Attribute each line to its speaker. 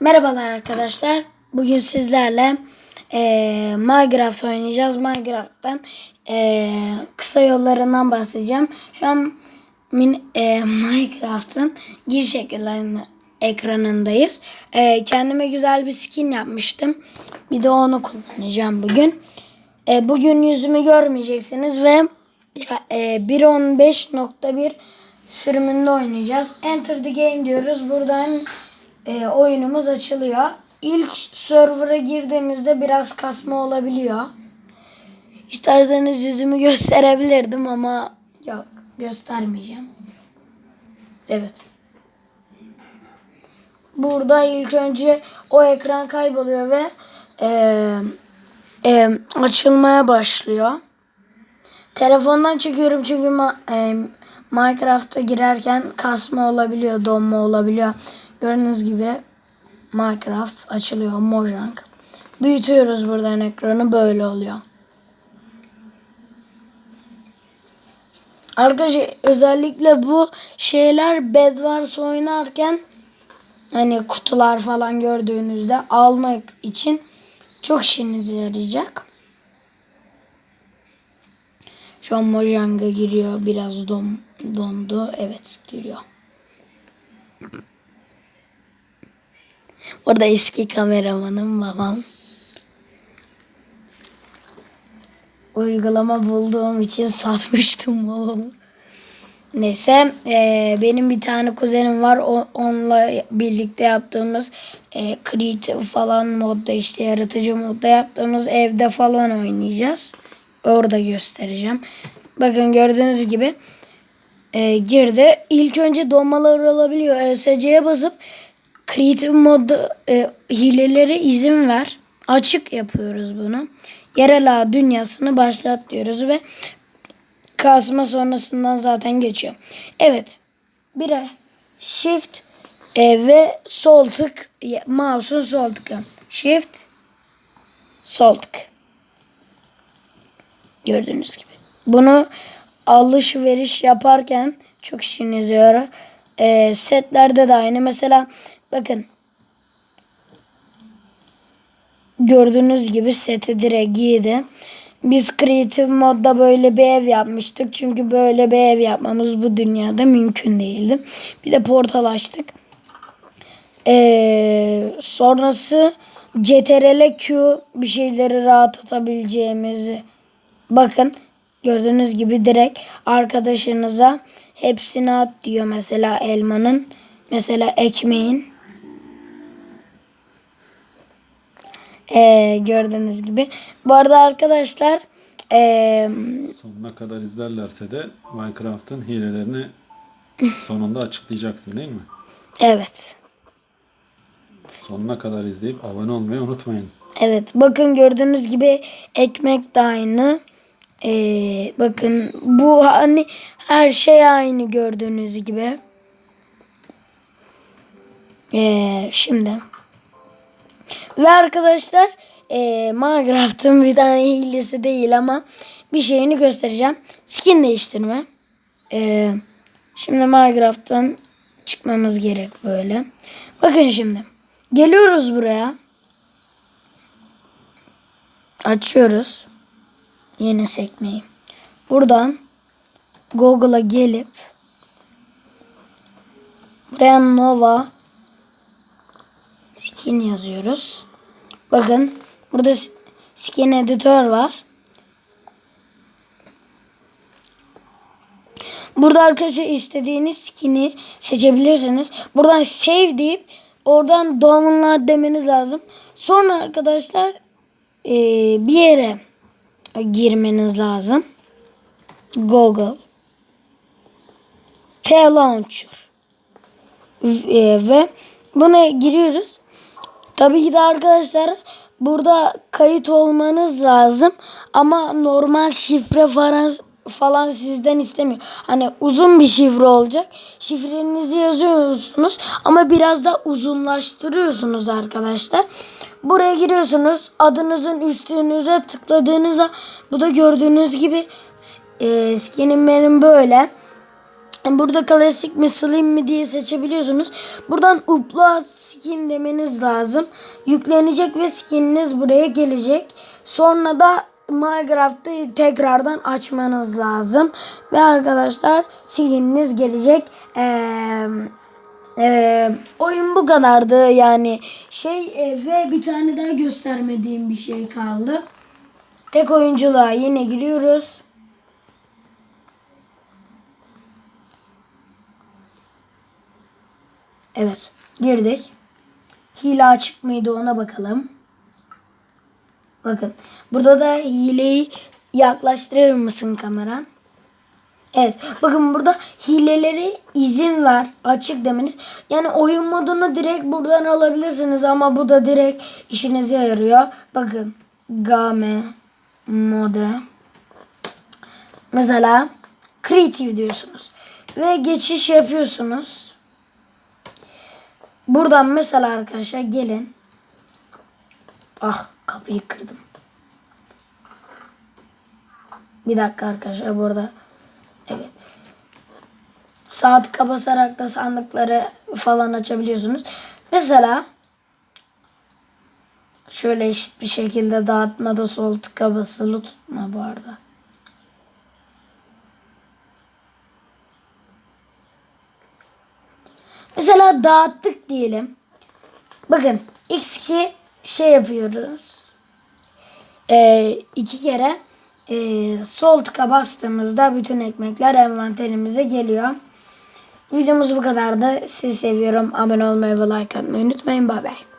Speaker 1: Merhabalar arkadaşlar. Bugün sizlerle eee Minecraft oynayacağız. Minecraft'tan eee, kısa yollarından bahsedeceğim. Şu an min, eee, Minecraft'ın giriş ekranı, ekranındayız. Eee, kendime güzel bir skin yapmıştım. Bir de onu kullanacağım bugün. Eee, bugün yüzümü görmeyeceksiniz ve eee, 1.15.1 sürümünde oynayacağız. Enter the game diyoruz. Buradan e, oyunumuz açılıyor. İlk server'a girdiğimizde biraz kasma olabiliyor. İsterseniz yüzümü gösterebilirdim ama yok göstermeyeceğim. Evet. Burada ilk önce o ekran kayboluyor ve e, e, açılmaya başlıyor. Telefondan çekiyorum çünkü ma- e, Minecraft'a girerken kasma olabiliyor, donma olabiliyor. Gördüğünüz gibi Minecraft açılıyor, Mojang. Büyütüyoruz buradan ekranı böyle oluyor. Arkadaşlar özellikle bu şeyler Bedwars oynarken hani kutular falan gördüğünüzde almak için çok işinize yarayacak. Şu an Mojang'a giriyor. Biraz don, dondu. Evet giriyor. Orada eski kameramanım babam. Uygulama bulduğum için satmıştım babamı. Neyse eee, benim bir tane kuzenim var. O, onunla birlikte yaptığımız eee creative falan modda işte yaratıcı modda yaptığımız evde falan oynayacağız. Orada göstereceğim. Bakın gördüğünüz gibi e, girdi. İlk önce donmalar olabiliyor. ESC'ye basıp Creative modda e, hilelere izin ver. Açık yapıyoruz bunu. Yerel ağ dünyasını başlat diyoruz ve kasma sonrasından zaten geçiyor. Evet. Bir shift e, ve sol tık mouse'un sol tıkı. Shift sol tık. Gördüğünüz gibi. Bunu alışveriş yaparken çok işinize yarar. Ee, setlerde de aynı. Mesela bakın. Gördüğünüz gibi seti direkt giydi. Biz Creative modda böyle bir ev yapmıştık. Çünkü böyle bir ev yapmamız bu dünyada mümkün değildi. Bir de portal açtık. Ee, sonrası CTRL Q bir şeyleri rahat atabileceğimizi bakın gördüğünüz gibi direkt arkadaşınıza hepsini at diyor mesela elmanın mesela ekmeğin Ee, gördüğünüz gibi bu arada arkadaşlar ee,
Speaker 2: Sonuna kadar izlerlerse de Minecraft'ın hilelerini sonunda açıklayacaksın değil mi?
Speaker 1: evet
Speaker 2: Sonuna kadar izleyip abone olmayı unutmayın.
Speaker 1: Evet bakın gördüğünüz gibi ekmek de aynı. Ee, bakın bu hani her şey aynı gördüğünüz gibi. Ee, şimdi ve arkadaşlar ee, Minecraft'ın bir tane hilesi değil ama bir şeyini göstereceğim. Skin değiştirme. Ee, şimdi Minecraft'tan çıkmamız gerek böyle. Bakın şimdi. Geliyoruz buraya. Açıyoruz. Yeni sekmeyi. Buradan Google'a gelip buraya Nova skin yazıyoruz. Bakın burada skin editör var. Burada arkadaşlar istediğiniz skin'i seçebilirsiniz. Buradan save deyip oradan download demeniz lazım. Sonra arkadaşlar bir yere girmeniz lazım. Google T-Launcher e, ve buna giriyoruz. Tabii ki de arkadaşlar burada kayıt olmanız lazım ama normal şifre falan falan sizden istemiyor. Hani uzun bir şifre olacak. Şifrenizi yazıyorsunuz ama biraz da uzunlaştırıyorsunuz arkadaşlar. Buraya giriyorsunuz. Adınızın üstünüze tıkladığınızda bu da gördüğünüz gibi e, skinim benim böyle. Burada klasik mi slim mi diye seçebiliyorsunuz. Buradan upload skin demeniz lazım. Yüklenecek ve skininiz buraya gelecek. Sonra da Minecraft'ı tekrardan açmanız lazım. Ve arkadaşlar skininiz gelecek. Eee ee, oyun bu kadardı yani şey e, ve bir tane daha göstermediğim bir şey kaldı. Tek oyunculuğa yine giriyoruz. Evet girdik. Hile açık mıydı ona bakalım. Bakın burada da hileyi yaklaştırır mısın kameran? Evet. Bakın burada hileleri izin ver. Açık demeniz. Yani oyun modunu direkt buradan alabilirsiniz ama bu da direkt işinize yarıyor. Bakın. Game mode. Mesela creative diyorsunuz. Ve geçiş yapıyorsunuz. Buradan mesela arkadaşlar gelin. Ah kapıyı kırdım. Bir dakika arkadaşlar burada. Evet. Tıka basarak da sandıkları falan açabiliyorsunuz. Mesela şöyle eşit bir şekilde dağıtmada sol tıka basılı tutma bu arada. Mesela dağıttık diyelim. Bakın x2 şey yapıyoruz. Ee, iki kere ee, sol tıka bastığımızda bütün ekmekler envanterimize geliyor. Videomuz bu kadardı. Sizi seviyorum. Abone olmayı ve like atmayı unutmayın. Bay bay.